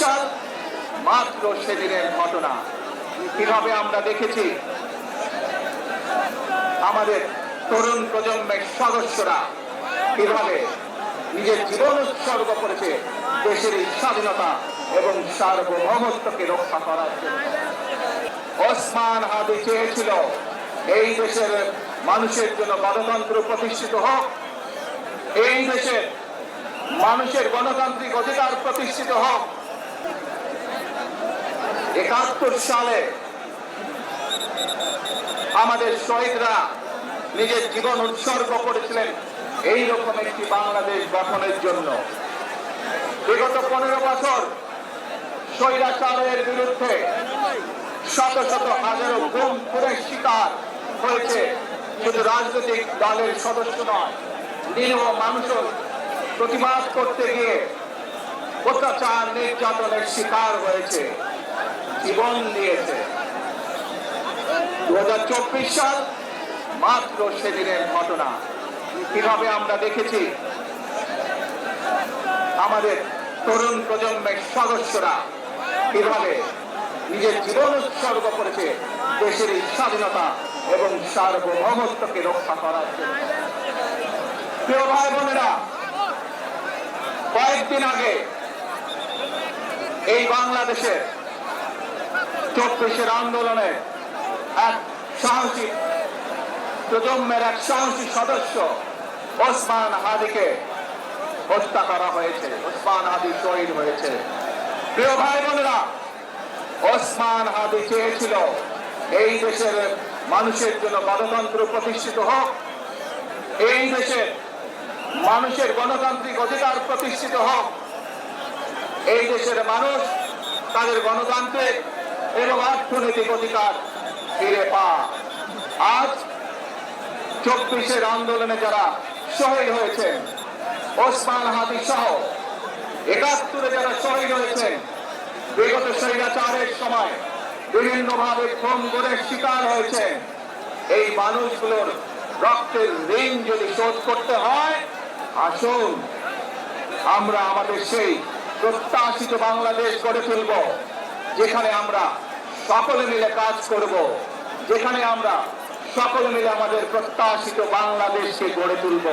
সাল মাত্র সেদিনের ঘটনা। কীভাবে আমরা দেখেছি? আমাদের তরুণ প্রজন্মের সদস্যরা কীভাবে নিজের জীবন উৎসর্গ করেছে দেশের স্বাধীনতা এবং সার্বভৌমত্বকে রক্ষা করার জন্য। ওসমান হাদি চেয়েছিল, এই দেশের মানুষের জন্য গণতন্ত্র প্রতিষ্ঠিত হোক, এই দেশের মানুষের গণতান্ত্রিক অধিকার প্রতিষ্ঠিত হোক। একাত্তর সালে আমাদের শহীদরা নিজের জীবন উৎসর্গ করেছিলেন এই রকম একটি বাংলাদেশ গঠনের জন্য। বিগত পনেরো বছর স্বৈরাচারের বিরুদ্ধে শত শত হাজারো গুম করে শিকার হয়েছে। শুধু রাজনৈতিক দলের সদস্য নয়, নিরীহ মানুষও প্রতিবাদ করতে গিয়ে অত্যাচার, নির্যাতনের শিকার হয়েছে, জীবন দিয়েছে। দু সাল মাত্র সেদিনের ঘটনা। কীভাবে আমরা দেখেছি? আমাদের তরুণ প্রজন্মের সদস্যরা কীভাবে নিজের জীবন উৎসর্গ করেছে দেশের স্বাধীনতা এবং সার্বভৌমত্বকে রক্ষা করার জন্য। প্রিয় ভাই বোনেরা কয়েকদিন আগে এই বাংলাদেশে চব্বিশের আন্দোলনে এক সাহসী প্রজন্মের এক সাহসী সদস্য ওসমান হাদিকে হত্যা করা হয়েছে, ওসমান হাদি শহীদ হয়েছে। প্রিয় ভাই বোনেরা, ওসমান হাদি চেয়েছিল এই দেশের মানুষের জন্য গণতন্ত্র প্রতিষ্ঠিত হোক, এই দেশের মানুষের গণতান্ত্রিক অধিকার প্রতিষ্ঠিত হোক। এই দেশের মানুষ তাদের গণতান্ত্রিক এবং অর্থনৈতিক অধিকার ফিরে পা আজ চব্বিশের আন্দোলনে যারা শহীদ হয়েছেন, ওসমান হাদি সহ একাত্তরে যারা শহীদ হয়েছেন, বিগত স্বৈরাচারের সময় বিভিন্নভাবে খুন করে শিকার হয়েছে এই মানুষগুলোর রক্তের ঋণ যদি শোধ করতে হয় আসুন। আমরা আমাদের সেই প্রত্যাশিত বাংলাদেশ গড়ে তুলব, যেখানে আমরা সকলে মিলে কাজ করব, যেখানে আমরা সকলে মিলে আমাদের প্রত্যাশিত বাংলাদেশকে গড়ে তুলব।